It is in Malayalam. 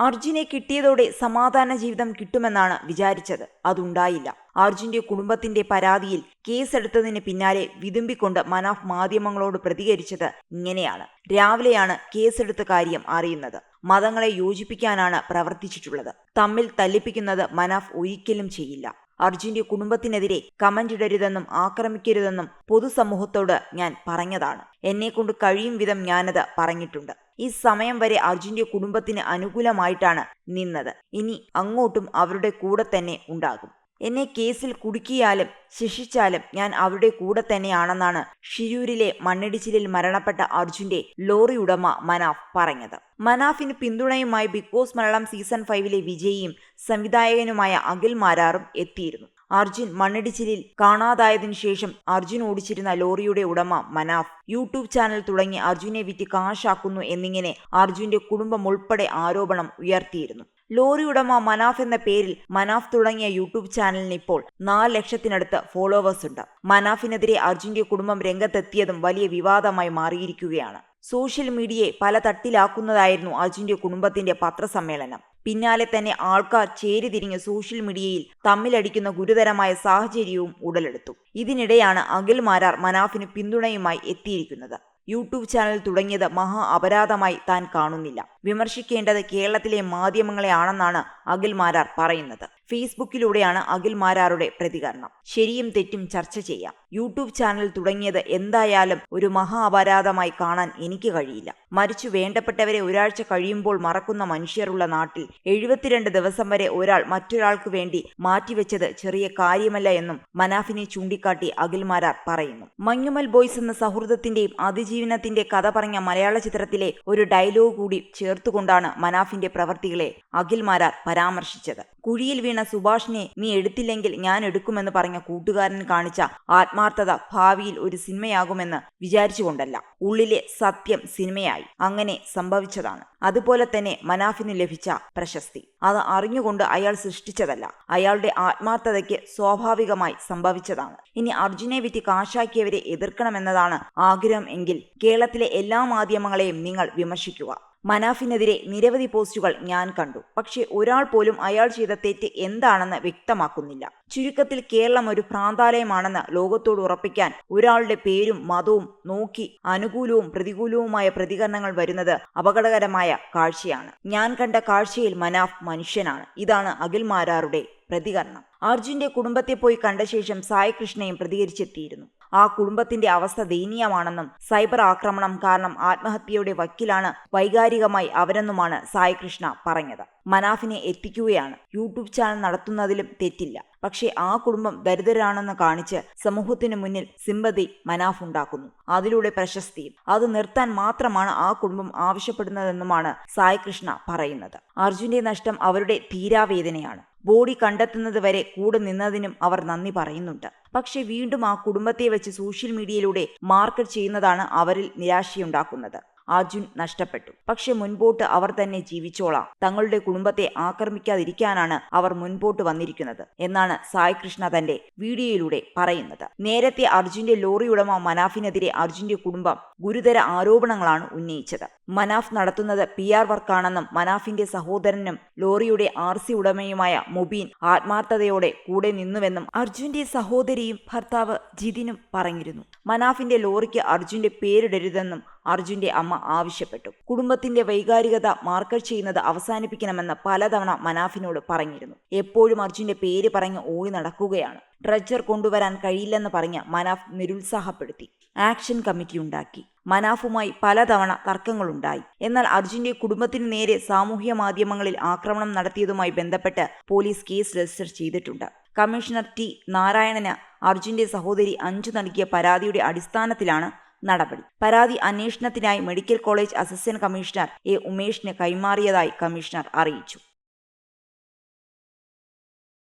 അർജുനെ കിട്ടിയതോടെ സമാധാന ജീവിതം കിട്ടുമെന്നാണ് വിചാരിച്ചത്. അതുണ്ടായില്ല. അർജുന്റെ കുടുംബത്തിന്റെ പരാതിയിൽ കേസെടുത്തതിന് പിന്നാലെ വിതുമ്പിക്കൊണ്ട് മനാഫ് മാധ്യമങ്ങളോട് പ്രതികരിച്ചത് ഇങ്ങനെയാണ്. രാവിലെയാണ് കേസെടുത്ത കാര്യം അറിയുന്നത്. മതങ്ങളെ യോജിപ്പിക്കാനാണ് പ്രവർത്തിച്ചിട്ടുള്ളത്. തമ്മിൽ തല്ലിപ്പിക്കുന്നത് മനാഫ് ഒരിക്കലും ചെയ്യില്ല. അർജുന്റെ കുടുംബത്തിനെതിരെ കമന്റ് ഇടരുതെന്നും ആക്രമിക്കരുതെന്നും പൊതുസമൂഹത്തോട് ഞാൻ പറഞ്ഞതാണ്. എന്നെക്കൊണ്ട് കഴിയും വിധം ഞാനത് പറഞ്ഞിട്ടുണ്ട്. ഈ സമയം വരെ അർജുന്റെ കുടുംബത്തിന് അനുകൂലമായിട്ടാണ് നിന്നത്. ഇനി അങ്ങോട്ടും അവരുടെ കൂടെ തന്നെ ഉണ്ടാകും. എന്നെ കേസിൽ കുടുക്കിയാലും ശിക്ഷിച്ചാലും ഞാൻ അവരുടെ കൂടെ തന്നെയാണെന്നാണ് ഷിരൂരിലെ മണ്ണിടിച്ചിലിൽ മരണപ്പെട്ട അർജുന്റെ ലോറി ഉടമ മനാഫ് പറഞ്ഞത്. മനാഫിന് പിന്തുണയുമായി ബിഗ് ബോസ് മലയാളം സീസൺ ഫൈവിലെ വിജയിയും സംവിധായകനുമായ അഖിൽ മാരാറും എത്തിയിരുന്നു. അർജുൻ മണ്ണിടിച്ചിലിൽ കാണാതായതിനു ശേഷം അർജുൻ ഓടിച്ചിരുന്ന ലോറിയുടെ ഉടമ മനാഫ് യൂട്യൂബ് ചാനൽ തുടങ്ങി അർജുനെ വിറ്റ് കാശാക്കുന്നു എന്നിങ്ങനെ അർജുന്റെ കുടുംബം ഉൾപ്പെടെ ആരോപണം ഉയർത്തിയിരുന്നു. ലോറി ഉടമ മനാഫ് എന്ന പേരിൽ മനാഫ് തുടങ്ങിയ യൂട്യൂബ് ചാനലിന് ഇപ്പോൾ നാല് ലക്ഷത്തിനടുത്ത് ഫോളോവേഴ്സ് ഉണ്ട്. മനാഫിനെതിരെ അർജുന്റെ കുടുംബം രംഗത്തെത്തിയതും വലിയ വിവാദമായി മാറിയിരിക്കുകയാണ്. സോഷ്യൽ മീഡിയയെ പല തട്ടിലാക്കുന്നതായിരുന്നു അർജുന്റെ കുടുംബത്തിന്റെ പത്രസമ്മേളനം. പിന്നാലെ തന്നെ ആൾക്കാർ ചേരിതിരിഞ്ഞ് സോഷ്യൽ മീഡിയയിൽ തമ്മിലടിക്കുന്ന ഗുരുതരമായ സാഹചര്യവും ഉടലെടുത്തു. ഇതിനിടെയാണ് അഖിൽ മാരാർ മനാഫിന് പിന്തുണയുമായി എത്തിയിരിക്കുന്നത്. യൂട്യൂബ് ചാനൽ തുടങ്ങിയത് മഹാ അപരാധമായി താൻ കാണുന്നില്ല. വിമർശിക്കേണ്ടത് കേരളത്തിലെ മാധ്യമങ്ങളെയാണെന്നാണ് അഖിൽ മാരാർ പറയുന്നത്. ഫേസ്ബുക്കിലൂടെയാണ് അഖിൽ മാരാറുടെ പ്രതികരണം. ശരിയും തെറ്റും ചർച്ച ചെയ്യാം. യൂട്യൂബ് ചാനൽ തുടങ്ങിയത് എന്തായാലും ഒരു മഹാ അപരാധമായി കാണാൻ എനിക്ക് കഴിയില്ല. മരിച്ചു വേണ്ടപ്പെട്ടവരെ ഒരാഴ്ച കഴിയുമ്പോൾ മറക്കുന്ന മനുഷ്യരുള്ള നാട്ടിൽ എഴുപത്തിരണ്ട് ദിവസം വരെ ഒരാൾ മറ്റൊരാൾക്ക് വേണ്ടി മാറ്റിവെച്ചത് ചെറിയ കാര്യമല്ല എന്നും മനാഫിനെ ചൂണ്ടിക്കാട്ടി അഖിൽ മാരാർ പറയുന്നു. മഞ്ഞുമൽ ബോയ്സ് എന്ന സൗഹൃദത്തിന്റെയും അതിജീവനത്തിന്റെ കഥ പറഞ്ഞ മലയാള ചിത്രത്തിലെ ഒരു ഡയലോഗ് കൂടി ചേർത്തുകൊണ്ടാണ് മനാഫിന്റെ പ്രവൃത്തികളെ അഖിൽ മാരാർ പരാമർശിച്ചത്. കുഴിയിൽ വീണ സുഭാഷിനെ നീ എടുത്തില്ലെങ്കിൽ ഞാൻ എടുക്കുമെന്ന് പറഞ്ഞ കൂട്ടുകാരൻ കാണിച്ച ആത്മാർത്ഥത ഭാവിയിൽ ഒരു സിനിമയാകുമെന്ന് വിചാരിച്ചുകൊണ്ടല്ല. ഉള്ളിലെ സത്യം സിനിമയായി. അങ്ങനെ സംഭവിച്ചതാണ്. അതുപോലെ തന്നെ മനാഫിന് ലഭിച്ച പ്രശസ്തി. അത് അറിഞ്ഞുകൊണ്ട് അയാൾ സൃഷ്ടിച്ചതല്ല. അയാളുടെ ആത്മാർത്ഥതയ്ക്ക് സ്വാഭാവികമായി സംഭവിച്ചതാണ്. ഇനി അർജുനെ വിറ്റ് കാശാക്കിയവരെ എതിർക്കണമെന്നതാണ് ആഗ്രഹം എങ്കിൽ കേരളത്തിലെ എല്ലാ മാധ്യമങ്ങളെയും നിങ്ങൾ വിമർശിക്കുക. മനാഫിനെതിരെ നിരവധി പോസ്റ്റുകൾ ഞാൻ കണ്ടു. പക്ഷേ ഒരാൾ പോലും അയാൾ ചെയ്ത തെറ്റ് എന്താണെന്ന് വ്യക്തമാക്കുന്നില്ല. ചുരുക്കത്തിൽ കേരളം ഒരു പ്രാന്താലയമാണെന്ന് ലോകത്തോട് ഉറപ്പിക്കാൻ ഒരാളുടെ പേരും മതവും നോക്കി അനുകൂലവും പ്രതികൂലവുമായ പ്രതികരണങ്ങൾ വരുന്നത് അപകടകരമായ കാഴ്ചയാണ്. ഞാൻ കണ്ട കാഴ്ചയിൽ മനാഫ് മനുഷ്യനാണ്. ഇതാണ് അഖിൽ മാരാറുടെ പ്രതികരണം. അർജുന്റെ കുടുംബത്തെ പോയി കണ്ട ശേഷം സായി കൃഷ്ണയും പ്രതികരിച്ചെത്തിയിരുന്നു. ആ കുടുംബത്തിന്റെ അവസ്ഥ ദയനീയമാണെന്നും സൈബർ ആക്രമണം കാരണം ആത്മഹത്യയുടെ വക്കിലാണ് വൈകാരികമായി അവരെന്നുമാണ് സായി കൃഷ്ണ പറഞ്ഞത്. മനാഫിനെ എത്തിക്കുകയാണ്. യൂട്യൂബ് ചാനൽ നടത്തുന്നതിലും തെറ്റില്ല. പക്ഷേ ആ കുടുംബം ദരിദ്രരാണെന്ന് കാണിച്ച് സമൂഹത്തിനു മുന്നിൽ സിമ്പതി മനാഫ് ഉണ്ടാക്കുന്നു. അതിലൂടെ പ്രശസ്തിയും. അത് നിർത്താൻ മാത്രമാണ് ആ കുടുംബം ആവശ്യപ്പെടുന്നതെന്നുമാണ് സായി കൃഷ്ണ പറയുന്നത്. അർജുന്റെ നഷ്ടം അവരുടെ തീരാവേദനയാണ്. ബോഡി കണ്ടെത്തുന്നത് വരെ കൂടെ നിന്നതിനും അവർ നന്ദി പറയുന്നുണ്ട്. പക്ഷെ വീണ്ടും ആ കുടുംബത്തെ വെച്ച് സോഷ്യൽ മീഡിയയിലൂടെ മാർക്കറ്റ് ചെയ്യുന്നതാണ് അവരിൽ നിരാശയുണ്ടാക്കുന്നത്. അർജുൻ നഷ്ടപ്പെട്ടു. പക്ഷെ മുൻപോട്ട് അവർ തന്നെ ജീവിച്ചോളാം. തങ്ങളുടെ കുടുംബത്തെ ആക്രമിക്കാതിരിക്കാനാണ് അവർ മുൻപോട്ട് വന്നിരിക്കുന്നത് എന്നാണ് സായ് കൃഷ്ണ തന്റെ വീഡിയോയിലൂടെ പറയുന്നത്. നേരത്തെ അർജുന്റെ ലോറി ഉടമ മനാഫിനെതിരെ അർജുന്റെ കുടുംബം ഗുരുതര ആരോപണങ്ങളാണ് ഉന്നയിച്ചത്. മനാഫ് നടത്തുന്നത് പി ആർ വർക്കാണെന്നും മനാഫിന്റെ സഹോദരനും ലോറിയുടെ ആർ സി ഉടമയുമായ മൊബീൻ ആത്മാർത്ഥതയോടെ കൂടെ നിന്നുവെന്നും അർജുന്റെ സഹോദരിയും ഭർത്താവ് ജിതിനും പറഞ്ഞിരുന്നു. മനാഫിന്റെ ലോറിക്ക് അർജുന്റെ പേരിടരുതെന്നും അർജുന്റെ അമ്മ ആവശ്യപ്പെട്ടു. കുടുംബത്തിന്റെ വൈകാരികത മാർക്കർ ചെയ്യുന്നത് അവസാനിപ്പിക്കണമെന്ന് പലതവണ മനാഫിനോട് പറഞ്ഞിരുന്നു. എപ്പോഴും അർജുന്റെ പേര് പറഞ്ഞ് ഓടി നടക്കുകയാണ്. ഡ്രഡ്ജർ കൊണ്ടുവരാൻ കഴിയില്ലെന്ന് പറഞ്ഞ് മനാഫ് നിരുത്സാഹപ്പെടുത്തി. ആക്ഷൻ കമ്മിറ്റി ഉണ്ടാക്കി. മനാഫുമായി പലതവണ തർക്കങ്ങളുണ്ടായി. എന്നാൽ അർജുന്റെ കുടുംബത്തിന് നേരെ സാമൂഹ്യ മാധ്യമങ്ങളിൽ ആക്രമണം നടത്തിയതുമായി ബന്ധപ്പെട്ട് പോലീസ് കേസ് രജിസ്റ്റർ ചെയ്തിട്ടുണ്ട്. കമ്മീഷണർ ടി നാരായണന് അർജുന്റെ സഹോദരി അഞ്ചു നൽകിയ പരാതിയുടെ അടിസ്ഥാനത്തിലാണ് നടപടി. പരാതി അന്വേഷണത്തിനായി medical college assistant commissioner A ഉമേഷിന് കൈമാറിയതായി കമ്മീഷണർ അറിയിച്ചു.